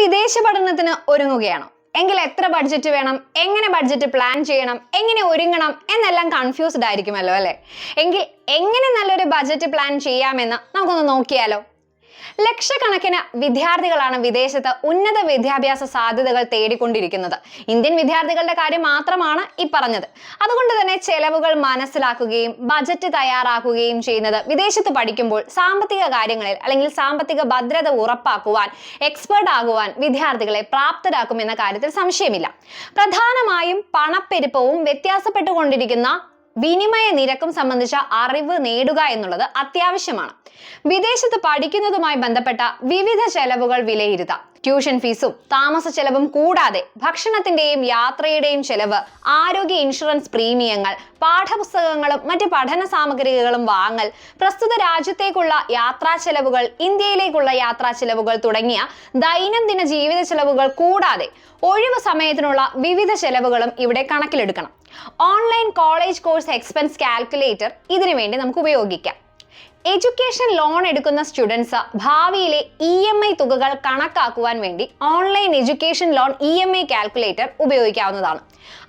വിദേശ പഠനത്തിന് ഒരുങ്ങുകയാണോ. എങ്കിൽ എത്ര ബഡ്ജറ്റ് വേണം? എങ്ങനെ ബഡ്ജറ്റ് പ്ലാൻ ചെയ്യണം? എങ്ങനെ ഒരുങ്ങണം? എന്നെല്ലാം കൺഫ്യൂസ്ഡ് ആയിരിക്കുമല്ലോ അല്ലേ? എങ്കിൽ എങ്ങനെ നല്ലൊരു ബഡ്ജറ്റ് പ്ലാൻ ചെയ്യാമെന്ന് നമുക്കൊന്ന് നോക്കിയാലോ? ലക്ഷക്കണക്കിന് വിദ്യാർത്ഥികളാണ് വിദേശത്ത് ഉന്നത വിദ്യാഭ്യാസ സാധ്യതകൾ തേടിക്കൊണ്ടിരിക്കുന്നത്. ഇന്ത്യൻ വിദ്യാർത്ഥികളുടെ കാര്യം മാത്രമാണ് ഈ പറഞ്ഞത്. അതുകൊണ്ട് തന്നെ ചെലവുകൾ മനസ്സിലാക്കുകയും ബജറ്റ് തയ്യാറാക്കുകയും ചെയ്യുന്നത് വിദേശത്ത് പഠിക്കുമ്പോൾ സാമ്പത്തിക കാര്യങ്ങളിൽ അല്ലെങ്കിൽ സാമ്പത്തിക ഭദ്രത ഉറപ്പാക്കുവാൻ എക്സ്പേർട്ട് ആകുവാൻ വിദ്യാർത്ഥികളെ പ്രാപ്തരാക്കുമെന്ന കാര്യത്തിൽ സംശയമില്ല. പ്രധാനമായും പണപ്പെരുപ്പവും വ്യത്യാസപ്പെട്ടുകൊണ്ടിരിക്കുന്ന വിനിമയ നിരക്കും സംബന്ധിച്ച അറിവ് നേടുക എന്നുള്ളത് അത്യാവശ്യമാണ്. വിദേശത്ത് പഠിക്കുന്നതുമായി ബന്ധപ്പെട്ട വിവിധ ചെലവുകൾ വിലയിരുത്താം. ട്യൂഷൻ ഫീസും താമസ ചെലവും കൂടാതെ ഭക്ഷണത്തിന്റെയും യാത്രയുടെയും ചെലവ് ആരോഗ്യ ഇൻഷുറൻസ് പ്രീമിയങ്ങൾ പാഠപുസ്തകങ്ങളും മറ്റ് പഠന സാമഗ്രികളും വാങ്ങൽ പ്രസ്തുത രാജ്യത്തേക്കുള്ള യാത്രാ ചെലവുകൾ ഇന്ത്യയിലേക്കുള്ള യാത്രാ ചെലവുകൾ തുടങ്ങിയ ദൈനംദിന ജീവിത ചെലവുകൾ കൂടാതെ ഒഴിവ് സമയത്തിനുള്ള വിവിധ ചെലവുകളും ഇവിടെ കണക്കിലെടുക്കണം. Online college course expense calculator ഇതിനു വേണ്ടി നമുക്ക് ഉപയോഗിക്കാം. എഡ്യൂക്കേഷൻ ലോൺ എടുക്കുന്ന സ്റ്റുഡൻസ് ഭാവിയിലെ ഇ എം ഐ തുകകൾ കണക്കാക്കുവാൻ വേണ്ടി online education loan E M I calculator ഉപയോഗിക്കാവുന്നതാണ്.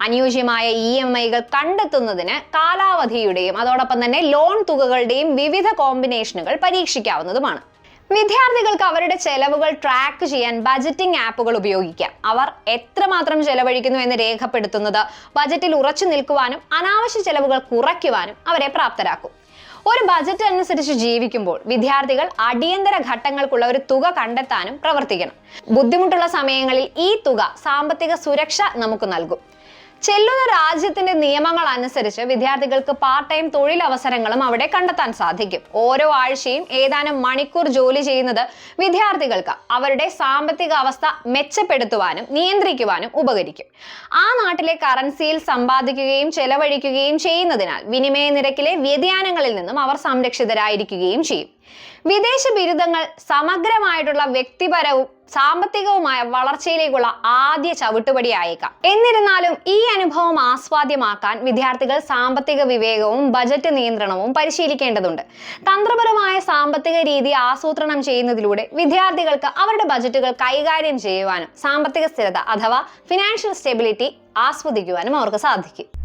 അനുയോജ്യമായ ഇ എം ഐകൾ കണ്ടെത്തുന്നതിന് കാലാവധിയുടെയും അതോടൊപ്പം തന്നെ ലോൺ തുകകളുടെയും വിവിധ കോമ്പിനേഷനുകൾ പരീക്ഷിക്കാവുന്നതുമാണ്. വിദ്യാർത്ഥികൾക്ക് അവരുടെ ചെലവുകൾ ട്രാക്ക് ചെയ്യാൻ ബജറ്റിംഗ് ആപ്പുകൾ ഉപയോഗിക്കാം. അവർ എത്രമാത്രം ചെലവഴിക്കുന്നു എന്ന് രേഖപ്പെടുത്തുന്നത് ബജറ്റിൽ ഉറച്ചു നിൽക്കുവാനും അനാവശ്യ ചെലവുകൾ കുറയ്ക്കുവാനും അവരെ പ്രാപ്തരാക്കും. ഒരു ബജറ്റ് അനുസരിച്ച് ജീവിക്കുമ്പോൾ വിദ്യാർത്ഥികൾ അടിയന്തര ഘട്ടങ്ങൾക്കുള്ള ഒരു തുക കണ്ടെത്താനും പ്രവർത്തിക്കണം. ബുദ്ധിമുട്ടുള്ള സമയങ്ങളിൽ ഈ തുക സാമ്പത്തിക സുരക്ഷ നമുക്ക് നൽകും. ചെല്ലുന്ന രാജ്യത്തിന്റെ നിയമങ്ങൾ അനുസരിച്ച് വിദ്യാർത്ഥികൾക്ക് പാർട്ട് ടൈം തൊഴിലവസരങ്ങളും അവിടെ കണ്ടെത്താൻ സാധിക്കും. ഓരോ ആഴ്ചയും ഏതാനും മണിക്കൂർ ജോലി ചെയ്യുന്നത് വിദ്യാർത്ഥികൾക്ക് അവരുടെ സാമ്പത്തിക അവസ്ഥ മെച്ചപ്പെടുത്തുവാനും നിയന്ത്രിക്കുവാനും ഉപകരിക്കും. ആ നാട്ടിലെ കറൻസിയിൽ സമ്പാദിക്കുകയും ചെലവഴിക്കുകയും ചെയ്യുന്നതിനാൽ വിനിമയ നിരക്കിലെ വ്യതിയാനങ്ങളിൽ നിന്നും അവർ സംരക്ഷിതരായിരിക്കുകയും ചെയ്യും. വിദേശ ബിരുദങ്ങൾ സമഗ്രമായിട്ടുള്ള വ്യക്തിപരവും സാമ്പത്തികവുമായ വളർച്ചയിലേക്കുള്ള ആദ്യ ചവിട്ടുപടിയായേക്കാം. എന്നിരുന്നാലും ഈ അനുഭവം ആസ്വാദ്യമാക്കാൻ വിദ്യാർത്ഥികൾ സാമ്പത്തിക വിവേകവും ബജറ്റ് നിയന്ത്രണവും പരിശീലിക്കേണ്ടതുണ്ട്. തന്ത്രപരമായ സാമ്പത്തിക രീതി ആസൂത്രണം ചെയ്യുന്നതിലൂടെ വിദ്യാർത്ഥികൾക്ക് അവരുടെ ബജറ്റുകൾ കൈകാര്യം ചെയ്യുവാനും സാമ്പത്തിക സ്ഥിരത അഥവാ ഫിനാൻഷ്യൽ സ്റ്റെബിലിറ്റി ആസ്വദിക്കുവാനും അവർക്ക് സാധിക്കും.